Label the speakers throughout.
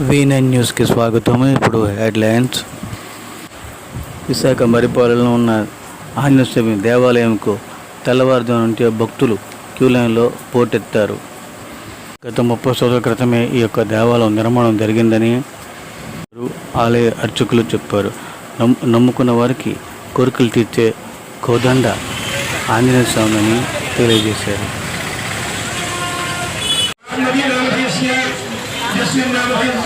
Speaker 1: V nine న్యూస్కి స్వాగతం ఇప్పుడు హెడ్లైన్స్. విశాఖ మరిపాలెంలో ఉన్న ఆంజనేయస్వామి దేవాలయంకు తెల్లవారుజాము నుంచే భక్తులు క్యూ లైన్లో పోటెత్తారు. గత ముప్పై సంవత్సరాల క్రితమే ఈ యొక్క దేవాలయం నిర్మాణం జరిగిందని ఆలయ అర్చకులు చెప్పారు. నమ్ము నమ్ముకున్న వారికి కోరికలు తీర్చే కోదండ ఆంజనేయ స్వామిని తెలియజేశారు
Speaker 2: నామధేయస్య యస్మిన్ నామధేయస్య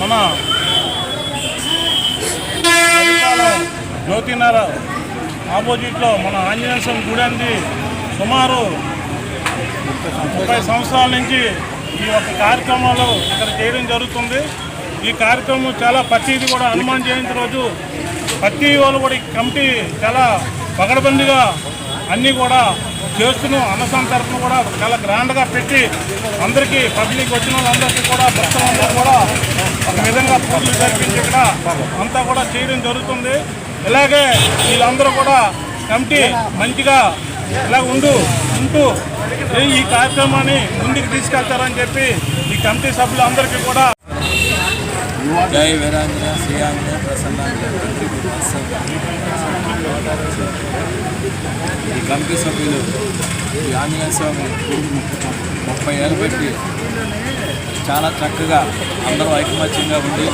Speaker 2: మన మరిపాలెం ఆపోజిట్లో మన ఆంజనేయ స్వామి గుడి అంది. సుమారు ముప్పై సంవత్సరాల నుంచి ఈ యొక్క కార్యక్రమాలు ఇక్కడ చేయడం జరుగుతుంది. ఈ కార్యక్రమం చాలా ప్రతిది కూడా హనుమాన్ జయంతి రోజు ప్రతి వాళ్ళు కూడా ఈ కమిటీ చాలా పగడబందిగా అన్నీ కూడా చేస్తున్నాం అన్నసాం తరఫున కూడా చాలా గ్రాండ్గా పెట్టి అందరికీ పబ్లిక్ వచ్చిన వాళ్ళందరికీ కూడా భక్తులందరూ కూడా ఒక విధంగా పూజలు జరిపించి ఇక్కడ అంతా కూడా చేయడం జరుగుతుంది. ఇలాగే వీళ్ళందరూ కూడా కమిటీ మంచిగా ఇలా ఉండు ఉంటూ ఈ- ఈ కార్యక్రమాన్ని ముందుకు తీసుకెళ్తారని చెప్పి ఈ కమిటీ సభ్యులందరికీ కూడా
Speaker 3: జై వీరాంజన శ్రీ ఆంజనేయ ఈ కమిటీ సభ్యులు ఈ ఆంజనేయ స్వామి ముప్పై ఏళ్ళు పెట్టి చాలా చక్కగా అందరూ ఐకమత్యంగా ఉండి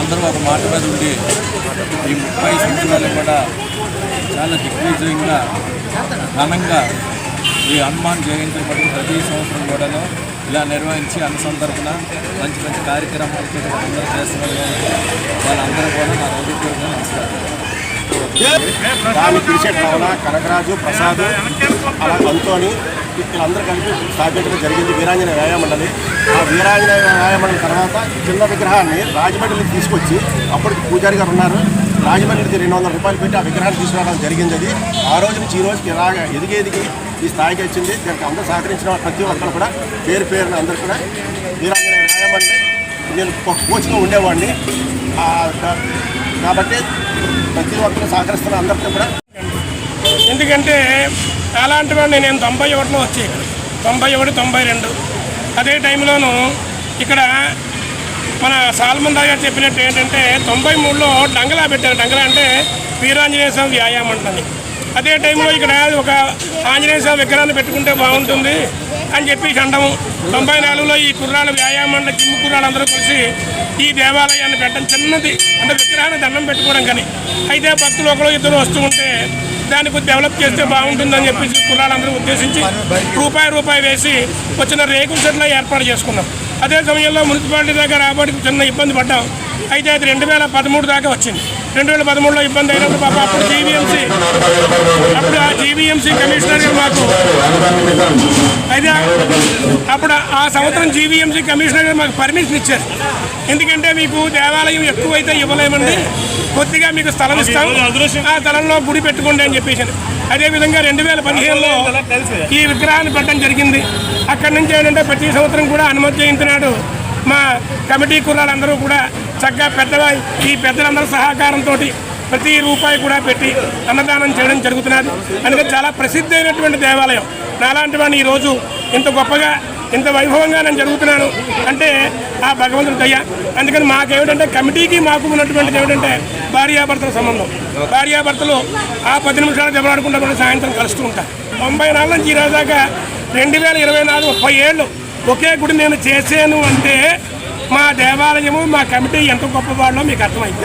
Speaker 3: అందరూ ఒక మాట మీద ఉండి ఈ ముప్పై సంవత్సరాలు కూడా చాలా దిగ్విజయంగా ఘనంగా ఈ హనుమాన్ జయంతి ప్రతి సంవత్సరం కూడాను ఇలా నిర్వహించి అనుసంతరపున మంచి మంచి కార్యక్రమాలతో అందరూ చేస్తున్నారు వాళ్ళందరూ కూడా నా రోజు నమస్కారం.
Speaker 4: పిలిచే భావన కనకరాజు ప్రసాద్ అలా అంతోని వీళ్ళందరూ కలిపి స్థాపించడం జరిగింది వీరాంజనేయ వ్యాయామండలి ఆ వీరాంజనేయ వ్యాయామండలి తర్వాత చిన్న విగ్రహాన్ని రాజమండ్రిలో తీసుకొచ్చి అప్పటికి పూజారి గారు ఉన్నారు. రాజమండ్రికి రెండు వందల రూపాయలు పెట్టి ఆ విగ్రహాన్ని తీసుకురావడం జరిగింది అది. ఆ రోజు నుంచి ఈ రోజుకి ఇలాగ ఎదిగి ఎదిగి ఈ స్థాయికి వచ్చింది. దీనికి అందరూ సహకరించిన ప్రతి ఒక్కరు కూడా పేరు పేరున అందరూ కూడా. వీరాంజనేయ వ్యాయామండలి నేను కోచ్గా ఉండేవాడిని. కాబట్టి ప్రతి ఒక్కరు సహకరిస్తున్న అందరికీ కూడా.
Speaker 2: ఎందుకంటే అలాంటి వాడిని నేను తొంభై ఒకటిలో వచ్చి తొంభై ఒకటి తొంభై రెండు అదే టైంలోనూ ఇక్కడ మన సాల్మందా గారు చెప్పినట్టు ఏంటంటే తొంభై మూడులో డంగలా పెట్టారు. డంగలా అంటే వీరాంజనేయ స్వామి వ్యాయామం అంటుంది అదే టైంలో ఇక్కడ ఒక ఆంజనేయ స్వామి విగ్రహాన్ని పెట్టుకుంటే బాగుంటుంది అని చెప్పి అండము తొంభై నాలుగులో ఈ కుర్రాళ్ళ వ్యాయామం జిమ్ కుర్రాళ్ళు అందరూ కలిసి ఈ దేవాలయాన్ని పెట్టడం చిన్నది. అంటే విగ్రహాన్ని దండం పెట్టుకోవడం కానీ అయితే భక్తులు ఒకరు ఇద్దరు వస్తూ ఉంటే దాన్ని కొద్ది డెవలప్ చేస్తే బాగుంటుందని చెప్పేసి కుర్రాళ్ళందరూ ఉద్దేశించి రూపాయి రూపాయి వేసి వచ్చిన రేకుల సెట్లో ఏర్పాటు చేసుకున్నాం అదే సమయంలో మున్సిపాలిటీ దగ్గర రాబడికి చిన్న ఇబ్బంది పడ్డాం. అయితే అది రెండు వేల పదమూడు దాకా వచ్చింది. రెండు వేల పదమూడులో ఇబ్బంది అయినప్పుడు పాప అప్పుడు జీవీఎంసీ అప్పుడు ఆ జీవీఎంసీ కమిషనర్ మాకు అయితే అప్పుడు ఆ సంవత్సరం జీవీఎంసీ కమిషనర్ మాకు పర్మిషన్ ఇచ్చారు. ఎందుకంటే మీకు దేవాలయం ఎక్కువైతే ఇవ్వలేమండి. కొద్దిగా మీకు స్థలం ఇస్తాం. ఆ స్థలంలో గుడి పెట్టుకోండి అని చెప్పేసి అదేవిధంగా రెండు వేల పదిహేనులో ఈ విగ్రహాన్ని పెట్టడం జరిగింది. అక్కడి నుంచి ఏంటంటే ప్రతి సంవత్సరం కూడా అనుమతి జయంతి నాడు మా కమిటీ కుర్రాళ్ళందరూ కూడా చక్కగా పెద్దగా ఈ పెద్దలందరూ సహకారంతో ప్రతి రూపాయి కూడా పెట్టి అన్నదానం చేయడం జరుగుతున్నది. అందుకే చాలా ప్రసిద్ధి అయినటువంటి దేవాలయం. నాలాంటి వాడిని ఈరోజు ఇంత గొప్పగా ఇంత వైభవంగా నేను జరుగుతున్నాను అంటే ఆ భగవంతుడి దయ అందుకని మాకేమిటంటే కమిటీకి మాకు ఉన్నటువంటిది ఏమిటంటే భార్యాభర్తల సంబంధం. భార్యాభర్తలు ఆ పది నిమిషాలు దెబ్బలాడుకుంటే కూడా సాయంత్రం కలుస్తూ ఉంటారు. తొంభై నాలుగు నుంచి ఈ దాకా రెండు వేల ఇరవై నాలుగు ముప్పై ఏళ్ళు ఒకే గుడి నేను చేశాను అంటే మా దేవాలయము మా కమిటీ ఎంత గొప్పవాళ్ళో మీకు అర్థమైంది